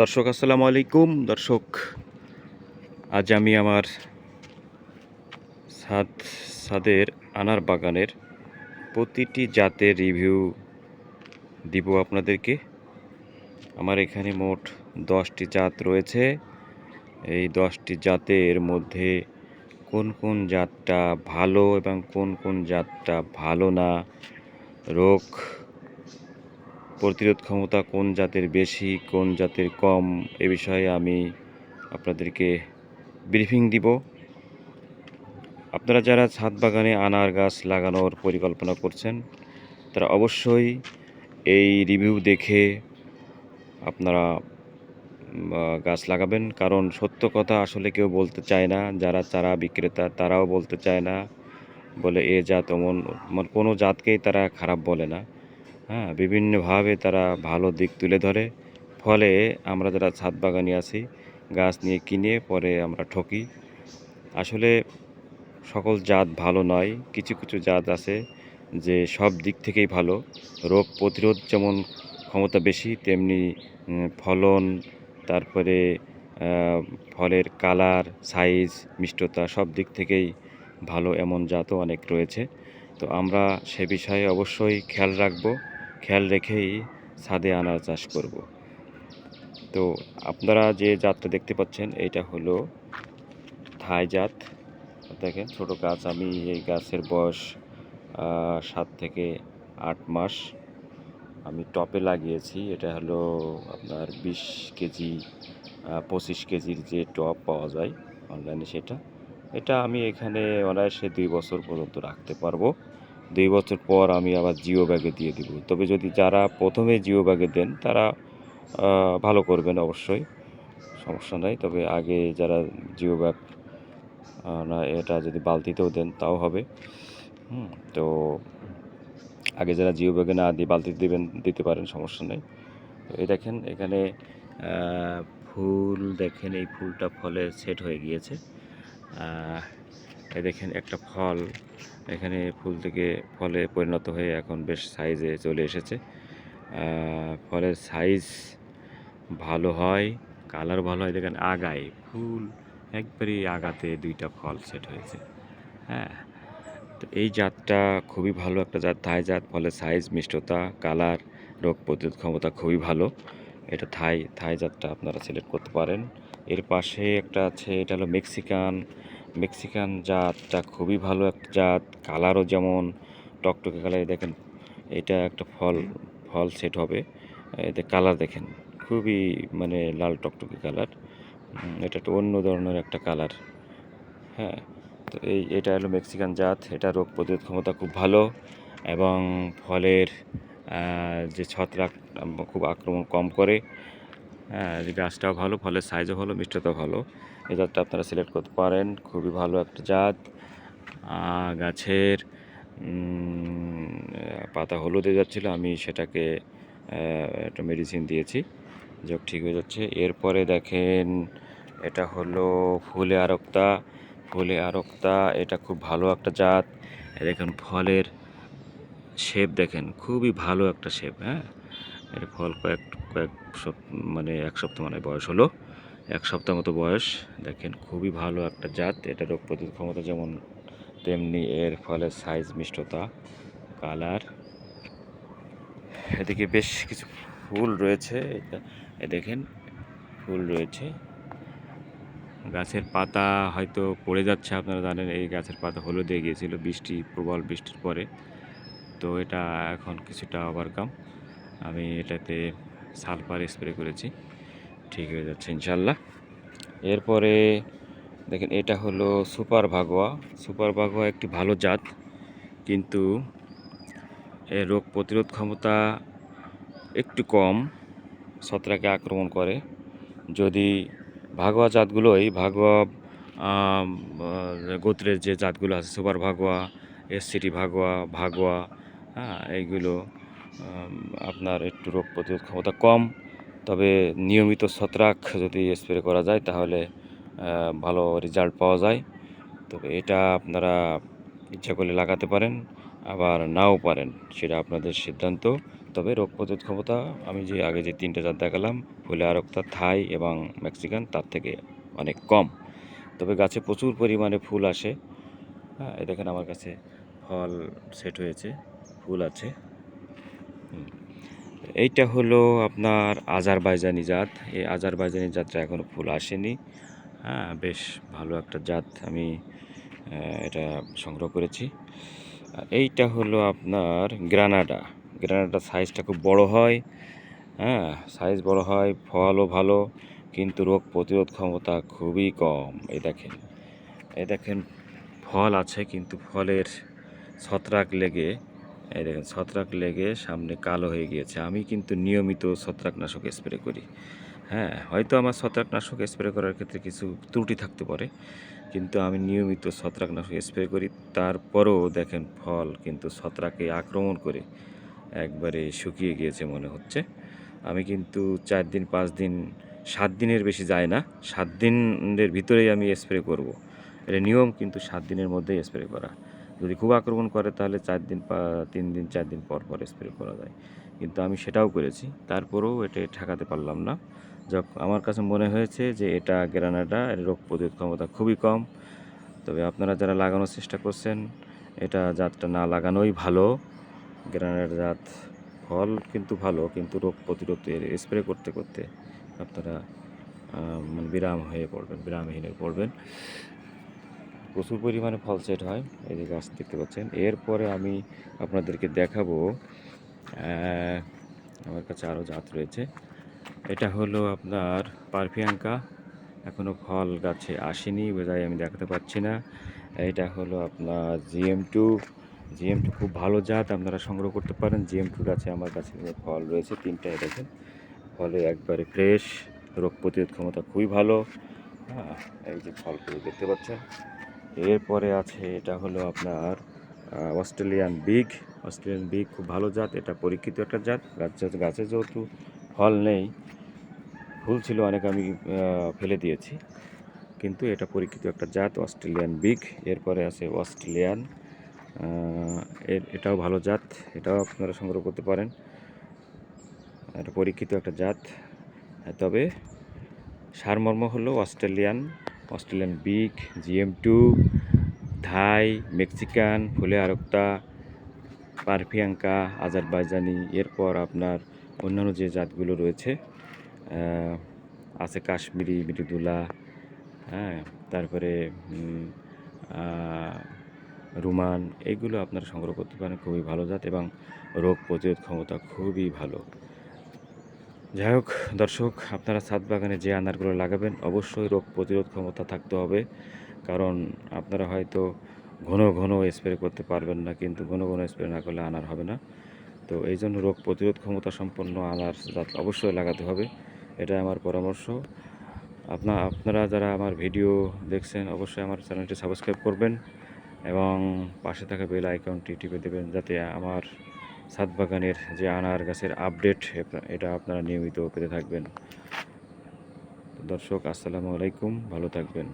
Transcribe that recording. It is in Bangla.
দর্শক, আসসালামু আলাইকুম। দর্শক, আজ আমি আমার ছাদ ছাদের আনার বাগানের প্রতিটি জাতের রিভিউ দিব আপনাদেরকে। আমার এখানে মোট দশটি জাত রয়েছে। এই দশটি জাতের মধ্যে কোন কোন জাতটা ভালো এবং কোন কোন জাতটা ভালো না? রোগ প্রতিরোধ ক্ষমতা কোন জাতের বেশি, কোন জাতের কম, এ বিষয়ে আমি আপনাদেরকে ব্রিফিং দিব। আপনারা যারা ছাদ বাগানে আনার গাছ লাগানোর পরিকল্পনা করছেন, তারা অবশ্যই এই রিভিউ দেখে আপনারা গাছ লাগাবেন। কারণ সত্য কথা আসলে কেউ বলতে চায় না। যারা চারা বিক্রেতা, তারাও বলতে চায় না। বলে, এ জাত অমন মানে কোনো জাতকেই তারা খারাপ বলে না। হ্যাঁ বিভিন্নভাবে তারা ভালো দিক তুলে ধরে। ফলে আমরা যারা ছাদ বাগানি আছি, গাছ নিয়ে কিনে পরে আমরা ঠকি। আসলে সকল জাত ভালো নয়, কিছু কিছু জাত আছে যে সব দিক থেকেই ভালো। রোগ প্রতিরোধ যেমন ক্ষমতা বেশি, তেমনি ফলন, তারপরে ফলের কালার, সাইজ, মিষ্টতা সব দিক থেকেই ভালো এমন জাতও অনেক রয়েছে। তো আমরা সে বিষয়ে অবশ্যই খেয়াল রাখব। খেয়াল রেখেই ছাদে আনার চাষ করব। তো আপনারা যে জাতটা দেখতে পাচ্ছেন এটা হলো থাই জাত। দেখেন, ছোট গাছ। আমি এই গাছের বয়স সাত থেকে আট মাস। আমি টপে লাগিয়েছি। এটা হলো আপনার বিশ কেজি পঁচিশ কেজির যে টপ পাওয়া যায় অনলাইনে সেটা। এটা আমি এখানে অনায়াসে দুই বছর পর্যন্ত রাখতে পারব। দুই বছর পর আমি আবার জিও ব্যাগে দিয়ে দিব। তবে যদি যারা প্রথমে জিও ব্যাগে দেন, তারা ভালো করবেন অবশ্যই, সমস্যা নাই। তবে আগে যারা জিও ব্যাগ না, এটা যদি বালতিতেও দেন, তাও হবে। তো আগে যারা জিও ব্যাগে না দিয়ে বালতিতে দেবেন, দিতে পারেন, সমস্যা নেই। তো এই দেখেন, এখানে ফুল দেখেন, এই ফুলটা ফলে সেট হয়ে গিয়েছে। এই দেখেন একটা ফল। এখানে ফুল থেকে ফলে পরিণত হয়ে এখন বেশ সাইজে চলে এসেছে। ফলের সাইজ ভালো হয় কালার ভালো হয়। দেখেন আগায় ফুল, একবারই আগাতে দুইটা ফল সেট হয়েছে। হ্যাঁ তো এই জাতটা খুবই ভালো একটা জাত, থাই জাত। ফলের সাইজ মিষ্টতা কালার রোগ প্রতিরোধ ক্ষমতা খুবই ভালো। এটা থাই থাই জাতটা আপনারা সিলেক্ট করতে পারেন। এর পাশে একটা আছে, এটা হলো মেক্সিকান মেক্সিকান জাতটা খুবই ভালো একটা জাত কালারও যেমন, টকটকে কালার দেখেন, এটা একটা ফল ফল সেট হবে। এতে কালার দেখেন, খুবই মানে লাল টকটকে কালার এটা একটা অন্য ধরনের একটা কালার হ্যাঁ তো এই, এটা হলো মেক্সিকান জাত, এটা রোগ প্রতিরোধ ক্ষমতা খুব ভালো এবং ফলের যে ছত্রাক খুব আক্রমণ কম করে। গাছটাও ভালো, ফলের সাইজও ভালো, মিষ্টতাও ভালো। এই জাতটা আপনারা সিলেক্ট করতে পারেন, খুবই ভালো একটা জাত। গাছের পাতা হলুদ হয়ে যাচ্ছিল, আমি সেটাকে একটা মেডিসিন দিয়েছি। যোগ ঠিক হয়ে যাচ্ছে। এরপরে দেখেন, এটা হলো ফুলে আরক্তা। ফুলে আরক্তা, এটা খুব ভালো একটা জাত। দেখেন, ফলের শেপ দেখেন, খুবই ভালো একটা শেপ হ্যাঁ। এর ফল কয়েক কয়েক মানে এক সপ্তাহ মানে বয়স হলো। এক সপ্তাহ মতো বয়স। দেখেন খুবই ভালো একটা জাত। এটা রোগ প্রতিরোধ ক্ষমতা যেমন তেমনি এর ফলের সাইজ মিষ্টতা কালার এদিকে বেশ কিছু ফুল রয়েছে। এ দেখেন, ফুল রয়েছে। গাছের পাতা হয়তো পড়ে যাচ্ছে, আপনারা জানেন, এই গাছের পাতা হলুদ গিয়েছিল। বৃষ্টি, প্রবল বৃষ্টির পরে। তো এটা এখন কিছুটা ওভারকাম আমি এটাতে সালফার স্প্রে করেছি। ঠিক হয়ে যাচ্ছে ইনশাল্লাহ এরপরে দেখেন, এটা হলো সুপার ভাগোয়া। সুপার ভাগোয়া একটি ভালো জাত, কিন্তু এর রোগ প্রতিরোধ ক্ষমতা একটু কম, ছত্রাকে আক্রমণ করে। যদি ভাগোয়া জাতগুলোই, ভাগোয়া গোত্রের যে জাতগুলো আছে, সুপার ভাগোয়া, এসসিটি ভাগোয়া ভাগোয়া হ্যাঁ এইগুলো আপনার একটু রোগ প্রতিরোধ ক্ষমতা কম, তবে নিয়মিত ছত্রাক যদি স্প্রে করা যায়, তাহলে ভালো রেজাল্ট পাওয়া যায়। তবে এটা আপনারা ইচ্ছা করলে লাগাতে পারেন, আবার নাও পারেন, সেটা আপনাদের সিদ্ধান্ত। তবে রোগ প্রতিরোধ ক্ষমতা, আমি যে আগে যে তিনটা জাত দেখালাম ফুলে আরক্তা থাই এবং মেক্সিকান, তার থেকে অনেক কম। তবে গাছে প্রচুর পরিমাণে ফুল আসে। হ্যাঁ দেখেন আমার কাছে ফল সেট হয়েছে, ফুল আছে। এইটা হলো আপনার আজারবাইজানি জাত। এই আজারবাইজানি জাতটা এখনও ফুল আসেনি। হ্যাঁ বেশ ভালো একটা জাত আমি এটা সংগ্রহ করেছি। আর এইটা হলো আপনার গ্রানাডা। গ্রানাডা সাইজটা খুব বড় হয়। হ্যাঁ সাইজ বড় হয়, ফলও ভালো, কিন্তু রোগ প্রতিরোধ ক্ষমতা খুবই কম। এই দেখেন এই দেখেন, ফল আছে, কিন্তু ফলের ছত্রাক লেগে এই দেখেন, ছত্রাক লেগে সামনে কালো হয়ে গিয়েছে। আমি কিন্তু নিয়মিত ছত্রাকনাশক স্প্রে করি। হ্যাঁ হয়তো আমার ছত্রাকনাশক স্প্রে করার ক্ষেত্রে কিছু ত্রুটি থাকতে পারে, কিন্তু আমি নিয়মিত ছত্রাকনাশক স্প্রে করি। তারপরেও দেখেন ফল কিন্তু ছত্রাকে আক্রমণ করে একবারে শুকিয়ে গিয়েছে মনে হচ্ছে। আমি কিন্তু চার দিন, পাঁচ দিন, সাত দিনের বেশি যায় না। সাত দিনের ভিতরেই আমি স্প্রে করব। এটা নিয়ম কিন্তু সাত দিনের মধ্যেই স্প্রে করা। যদি খুব আক্রমণ করে, তাহলে চার দিন তিন দিন, চার দিন পর পর স্প্রে করা যায়। কিন্তু আমি সেটাও করেছি। তারপরেও এটা ঠেকাতে পারলাম না। যখ আমার কাছে মনে হয়েছে যে এটা গ্রানাডা, এর রোগ প্রতিরোধ ক্ষমতা খুবই কম। তবে আপনারা যারা লাগানোর চেষ্টা করছেন, এটা জাতটা না লাগানোই ভালো। গ্রানাডা জাত ফল কিন্তু ভালো, কিন্তু রোগ প্রতিরোধের স্প্রে করতে করতে আপনারা মানে বিরাম হয়ে পড়বেন, বিরামহীন পড়বেন। প্রচুর পরিমাণে ফল সেট হয় এই যে গাছ দেখতে পাচ্ছেন। এরপরে আমি আপনাদেরকে দেখাবো আমার কাছে আরও জাত রয়েছে। এটা হলো আপনার পারফিয়াঙ্কা। এখনও ফল গাছে আসেনি বোঝাই আমি দেখাতে পারছি না। এটা হলো আপনার জিএম টু। জিএম টু খুব ভালো জাত, আপনারা সংগ্রহ করতে পারেন। জিএম টু গাছে আমার কাছে ফল রয়েছে তিনটায় দেখেন। ফলে একবারে ফ্রেশ, রোগ প্রতিরোধ ক্ষমতা খুবই ভালো। এই যে ফলগুলো দেখতে পাচ্ছেন। এরপরে আছে এটা হলো আপনার অস্ট্রেলিয়ান বিগ। অস্ট্রেলিয়ান বিগ খুব ভালো জাত এটা পরীক্ষিত একটা জাত গাছ গাছে যেহেতু ফল নেই ফুল ছিল অনেক আমি ফেলে দিয়েছি। কিন্তু এটা পরীক্ষিত একটা জাত অস্ট্রেলিয়ান বিগ। এরপরে আছে অস্ট্রেলিয়ান এটাও ভালো জাত এটাও আপনারা সংগ্রহ করতে পারেন। এটা পরীক্ষিত একটা জাত। হ্যাঁ, তবে সারমর্ম হলো Australian Australian big, GM two, Thai, Mexican, ফুলে আরক্তা, পারফিয়াঙ্কা, আজারবাইজানি, এরপর আপনার অন্যান্য যে জাতগুলো রয়েছে আছে কাশ্মীরি, মৃদুলা হ্যাঁ তারপরে রুমান, এগুলো আপনারা সংগ্রহ করতে পারেন, খুবই ভালো জাত এবং রোগ প্রতিরোধ ক্ষমতা খুবই ভালো। যাই হোক, দর্শক, আপনারা ছাদ বাগানে যে আনারগুলো লাগাবেন, অবশ্যই রোগ প্রতিরোধ ক্ষমতা থাকতে হবে। কারণ আপনারা হয়তো ঘন ঘন স্প্রে করতে পারবেন না, কিন্তু ঘন ঘন স্প্রে না করলে আনার হবে না। তো এই জন্য রোগ প্রতিরোধ ক্ষমতা সম্পন্ন আনার জাত অবশ্যই লাগাতে হবে। এটা আমার পরামর্শ। আপনা, আপনারা যারা আমার ভিডিও দেখছেন, অবশ্যই আমার চ্যানেলটি সাবস্ক্রাইব করবেন এবং পাশে থাকা বেল আইকনটি টিপে দেবেন, যাতে আমার ছাদ বাগানের যে আনার গাছের আপডেট, এটা আপনারা নিয়মিত পেতে থাকবেন। দর্শক, আসসালামু আলাইকুম, ভালো থাকবেন।